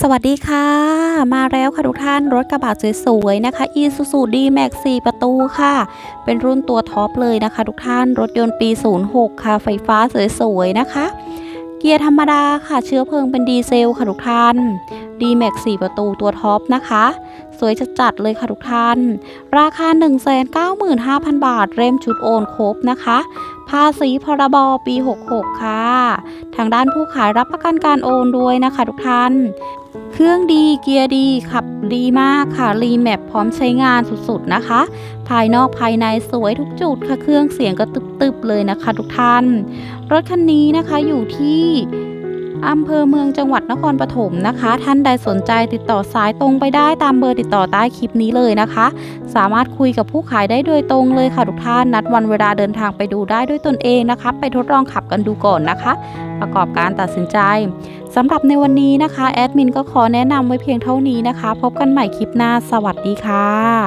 สวัสดีค่ะ มาแล้วค่ะทุกท่านรถกระบะสวยๆ นะคะ Isuzu D-Max 4 ประตูค่ะ เป็นรุ่นตัวท็อปเลยนะคะ ทุกท่านรถยนต์ปี 06 ค่ะ ไฟฟ้าสวยๆ นะคะ เกียร์ธรรมดาค่ะเชื้อเพลิงเป็นดีเซลค่ะทุกท่าน D-Max 4 ประตูตัวท็อปนะคะ สวยจัดๆเลยค่ะทุกท่าน ราคา 195,000 บาท เริ่มชุดโอนครบนะคะ ภาษีพรบปี 66 ค่ะ ทางด้านผู้ขายรับประกันการโอนด้วยนะคะทุกท่าน เครื่องดีเกียร์ดี ขับดีมากค่ะ รีแมปพร้อมใช้งานสุดๆนะคะ ภายนอกภายในสวยทุกจุดค่ะ เครื่องเสียงก็ตึบๆเลยนะคะทุกท่าน รถคันนี้นะคะอยู่ที่ อำเภอเมืองจังหวัดนครปฐมนะคะ ท่านใดสนใจติดต่อสายตรงไปได้ตามเบอร์ติดต่อใต้คลิปนี้เลยนะคะ สามารถคุยกับผู้ขายได้โดยตรงเลยค่ะทุกท่านนัดวันเวลาเดินทางไปดูได้ด้วยตนเองนะคะ ไปทดลองขับกันดูก่อนนะคะ ประกอบการตัดสินใจสำหรับในวันนี้นะคะแอดมินก็ขอแนะนำไว้เพียงเท่านี้นะคะ พบกันใหม่คลิปหน้าสวัสดีค่ะ